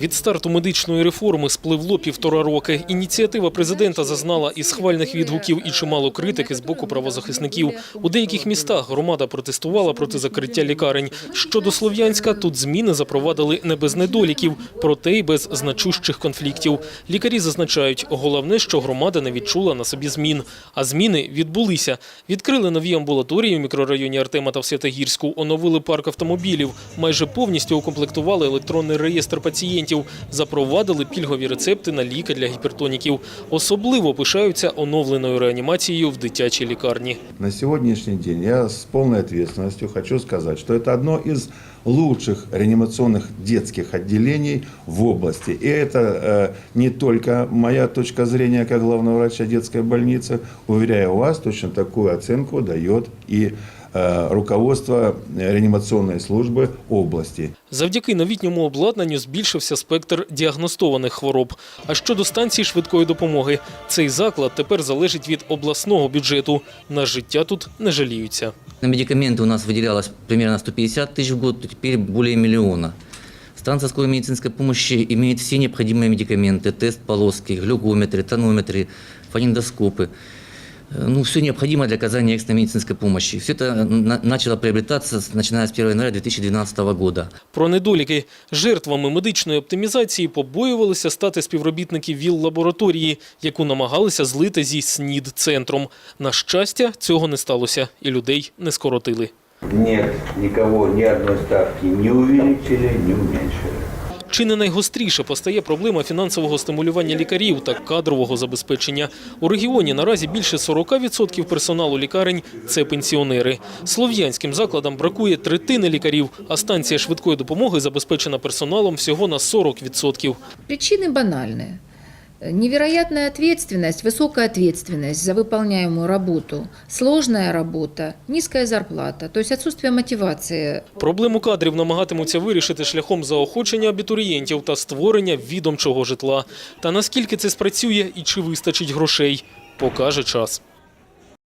Від старту медичної реформи спливло півтора роки. Ініціатива президента зазнала і схвальних відгуків, і чимало критики з боку правозахисників. У деяких містах громада протестувала проти закриття лікарень. Щодо Слов'янська, тут зміни запровадили не без недоліків, проте й без значущих конфліктів. Лікарі зазначають, головне, що громада не відчула на собі змін. А зміни відбулися. Відкрили нові амбулаторії в мікрорайоні Артема та в Святогірську, оновили парк автомобілів, майже повністю укомплектували електронний реєстр пацієнтів, запровадили пільгові рецепти на ліки для гіпертоніків. Особливо пишаються оновленою реанімацією в дитячій лікарні. На сегодняшний день я с полной ответственностью хочу сказать, что это одно из лучших реанимационных детских отделений в области. И это э, не только моя точка зрения как главного врача детской больницы. Уверяю вас, точно такую оценку дает и э, руководство реанимационной службы области. Завдяки новітньому обладнанню збільшився спектр діагностованих хвороб. А щодо станції швидкої допомоги, цей заклад тепер залежить від обласного бюджету. На життя тут не жаліються. На медикаменты у нас выделялось примерно 150 тысяч в год, теперь более миллиона. Станция скорой медицинской помощи имеет все необходимые медикаменты, тест-полоски, глюкометры, тонометры, фонендоскопы. Э, Ну, все необходимое для оказания экстренной медицинской помощи. Все это на- начало приобретаться, с- начиная с 1 января 2012 года. Про недоліки жертвами медичної оптимізації побоювалися стати співробітники ВІЛ-лабораторії, яку намагалися злити зі СНІД-центром. На щастя, цього не сталося, і людей не скоротили. Нет, никого ни одной ставки не увеличили, не уменьшили. Чи не найгостріше постає проблема фінансового стимулювання лікарів та кадрового забезпечення? У регіоні наразі більше 40% персоналу лікарень – це пенсіонери. Слов'янським закладам бракує третини лікарів, а станція швидкої допомоги забезпечена персоналом всього на 40%. Причини банальные. Невероятная ответственность, высокая ответственность за выполняемую работу, сложная работа, низкая зарплата, то есть отсутствие мотивации. Проблему кадрів намагатимуться вирішити шляхом заохочення абітурієнтів та створення відомчого житла. Та наскільки це спрацює і чи вистачить грошей, покаже час.